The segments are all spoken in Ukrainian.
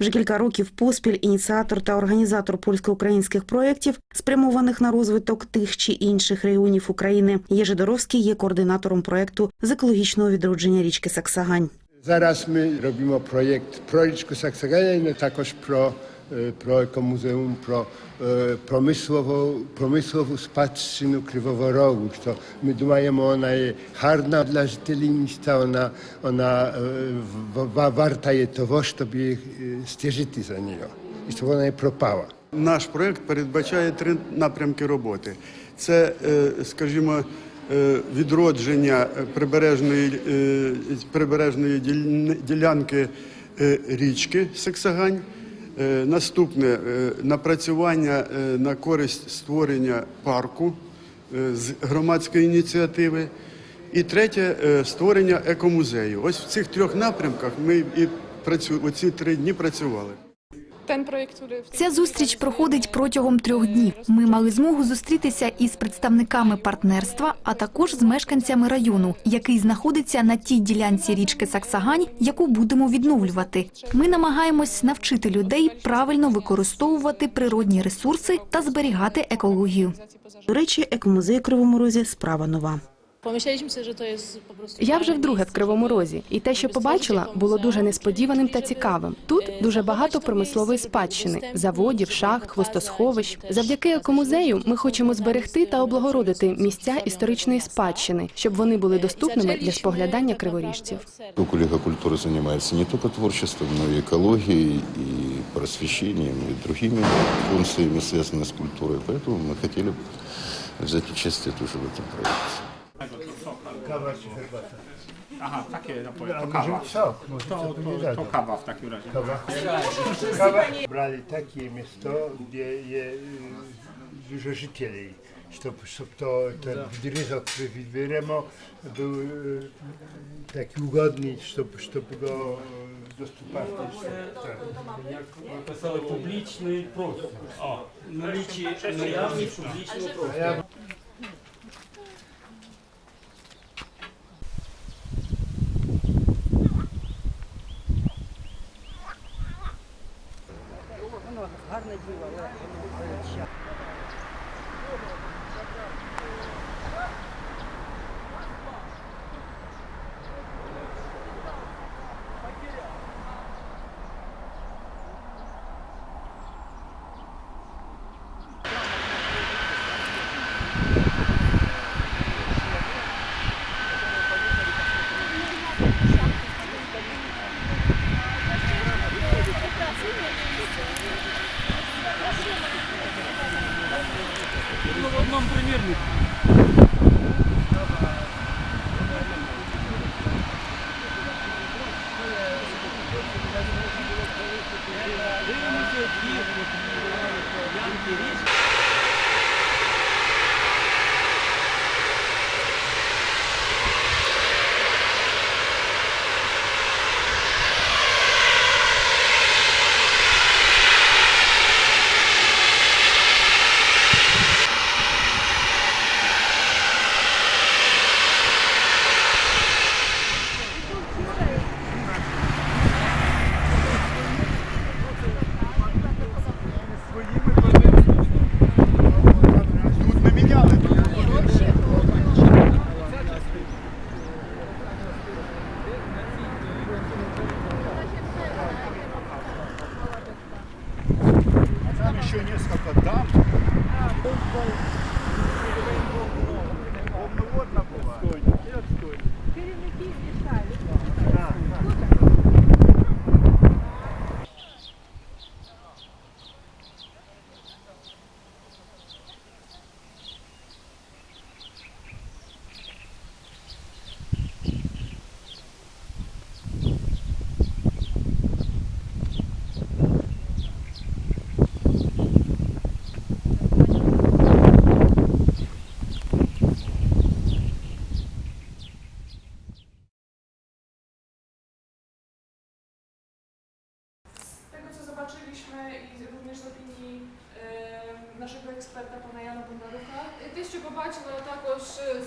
Вже кілька років поспіль ініціатор та організатор польсько-українських проєктів, спрямованих на розвиток тих чи інших регіонів України. Єжидоровський є координатором проєкту з екологічного відродження річки Саксагань. Зараз ми робимо проєкт про річку Саксагань, також про, промислову спадщину Кривого Рогу, що ми думаємо, вона є гарна для жителів міста, вона, вона е, в- в- варта є того, щоб їх е, стежити за нею, і щоб вона не пропала. Наш проект передбачає три напрямки роботи: це, е, скажімо, е, відродження прибережної, прибережної ділянки річки Саксагань. Е, Наступне е, напрацювання е, на користь створення парку з громадської ініціативи. І третє створення екомузею. Ось в цих трьох напрямках ми і працю... оці три дні працювали. Ця зустріч проходить протягом трьох днів. Ми мали змогу зустрітися із представниками партнерства, а також з мешканцями району, який знаходиться на тій ділянці річки Саксагань, яку будемо відновлювати. Ми намагаємось навчити людей правильно використовувати природні ресурси та зберігати екологію. До речі, екомузей Кривому Розі справа нова. Pomyśleliśmy sobie, że to jest po prostu. Я вже fajne вдруге в miejsce, Кривому żeby- Розі, і те, що żeby побачила, stworzyć було ekомузеum дуже несподіваним i та żeby, цікавим. e, Тут дуже zachować багато to промислової miejsce, żeby było спадщини, dostępne, заводів, żeby шахт, pokazać, хвостосховищ. żeby też Завдяки pokazać екомузею ludziom, ми хочемо którzy зберегти та są облагородити są місця zostawione історичної miasta. спадщини, щоб вони були доступними для Zaczęliśmy споглядання tak криворіжців. naprawdę od serca. Коллега культуры занимается не только творчеством, но и экологией, и просвещением, и другими функциями, связанными с культурой. Поэтому мы хотели взять участие тоже в этом проекте. Kawa czy herbata? Aha, takie napoje. A To może kawa. sok, może To, sok nie to, zadał. to kawa w takim razie. Kawa. Kawa. Brali takie miasto, gdzie jest dużo życieli. Щоб, щоб то, ten відрізок від Віремо був е, такий угодний, щоб, щоб го доступати. Так. Написали публічний простір. О, налічі наявність публічного простору. Ну, Одному примірнику. Дивимося, які ямки річки. Тут не міняли. Там еще несколько дам.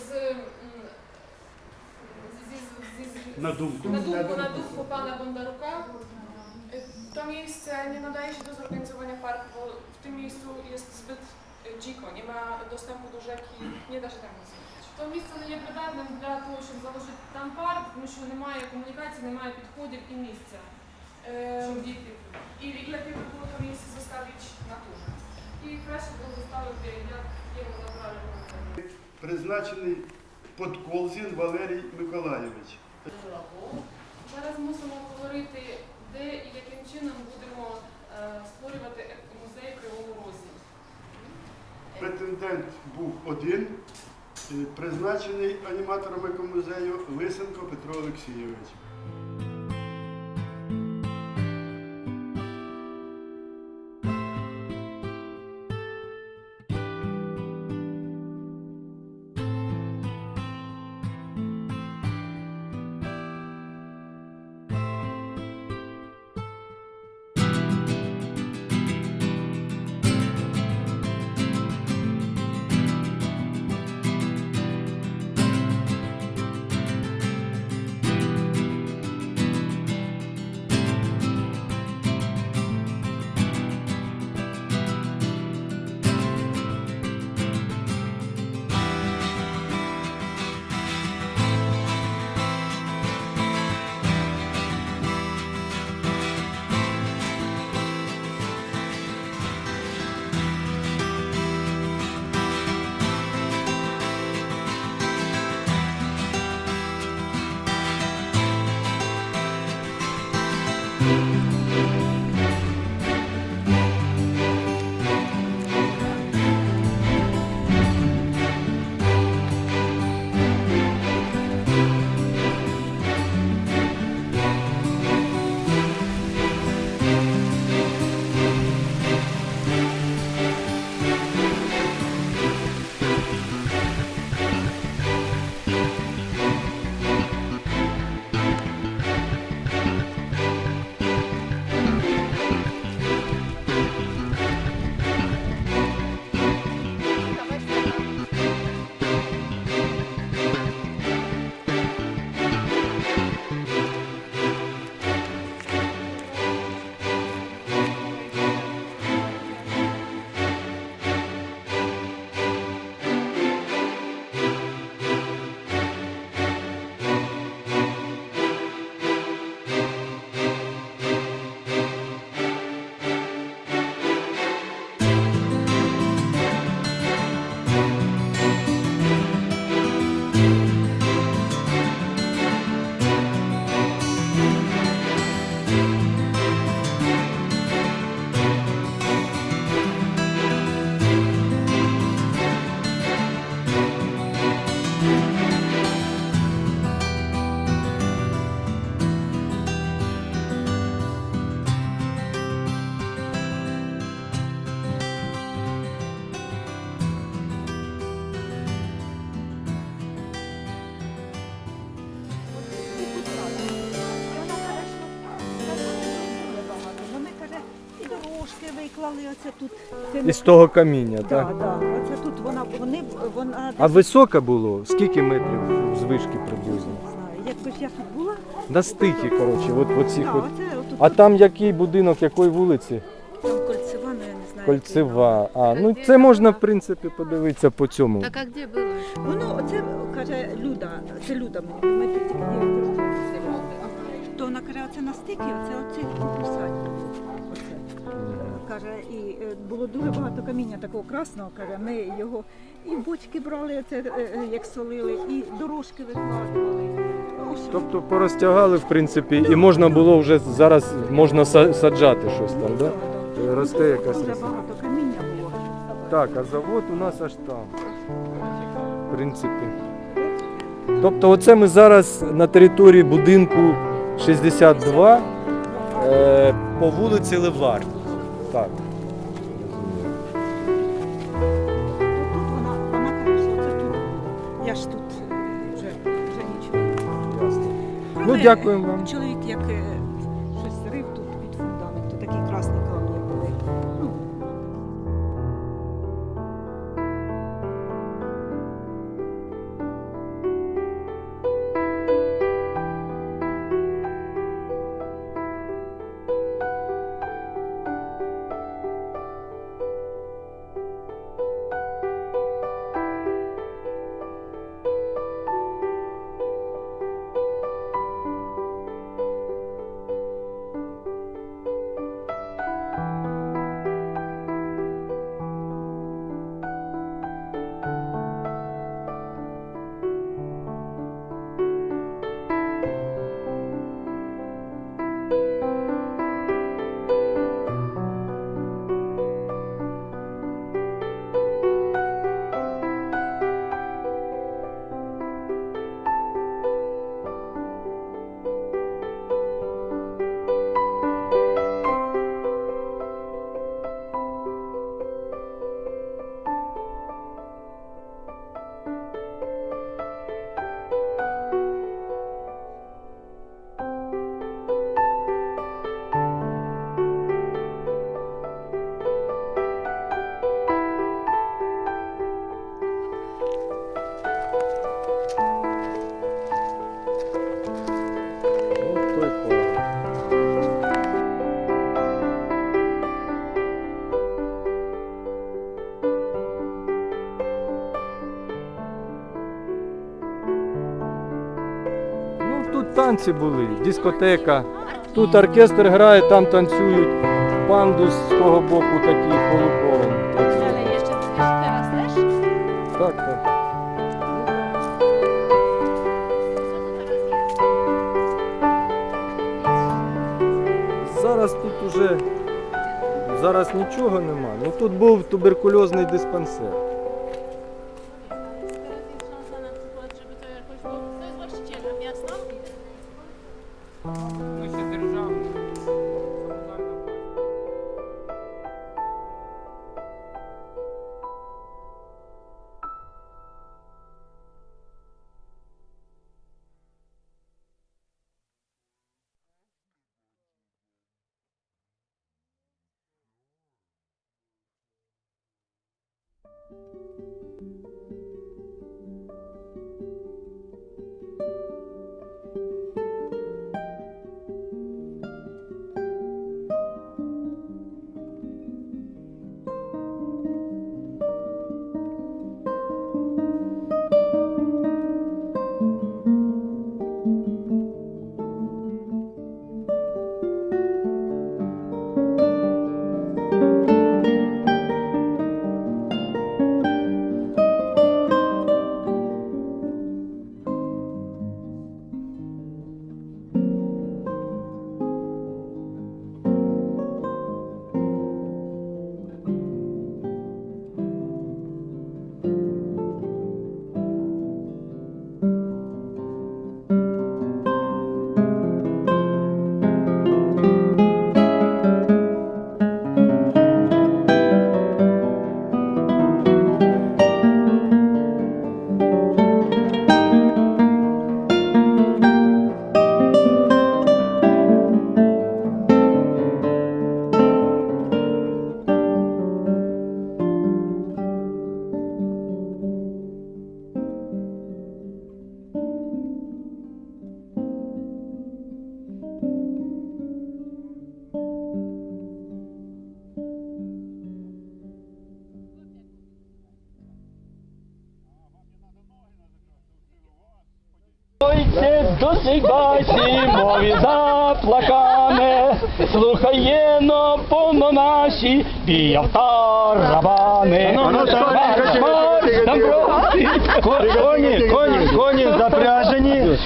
З, На думку. на думку, на думку пана Бондарука, е, To miejsce nie nadaje się do zorganizowania parku, bo w tym miejscu jest zbyt dziko, nie ma dostępu do rzeki, nie da się там nic зробити. То місце не є придатним для того, щоб залишити там парк, тому що немає комунікації, немає підходів і місця. Е, і, і lepiej by było to miejsce zostawić naturze. І краще було заставити, як є в натуральному Призначений Подколзін Валерій Миколаєвич. Зараз мусимо говорити, де і яким чином будемо е, створювати музей Кривому Розі. Претендент був один, е, призначений аніматором екомузею Лисенко Петро Олексійович. Вони виклали оце тут. Із того каміння, Так, так? так. Оце тут вона, вони, вона А високе було? Скільки метрів звишки приблизно? не знаю. Якось я тут була. На стихі, коротше, от, от цих Так, от. оце отут. А там який будинок, якої вулиці? Там кольцева, ну я не знаю. Кольцева. А, ну це можна, в принципі, подивитися по цьому. Так а где было? Воно, оце каже Люда, це Люда мені, ми тут тільки директор То вона каже, оце на стикі, оце оце писать. Каже, і е, було дуже багато каміння такого красного, каже, ми його і бочки брали, це, е, е, як солили, і дорожки викладували. Ну. Тобто порозтягали, в принципі, і можна було вже зараз можна са- саджати щось там, Да. Росте якась Дуже рослина. багато каміння було. Так, а завод у нас аж там. В принципі. Тобто, оце ми зараз на території будинку 62 е, по вулиці Леварні. Так. Тут вона, вона каже, це тут. Я ж тут вже, вже нічого. Ясно. Ну, Але дякуємо вам. Чоловік як е, танці були, дискотека. Тут оркестр грає, там танцюють. Пандус з того боку такий? Так, так. Зараз тут уже зараз нічого нема. Ну тут був туберкульозний диспансер. Ojciec dosygaj mowi zaplakane, слухає но повно наші бія тарабани. Коні, коні, коні запряжені,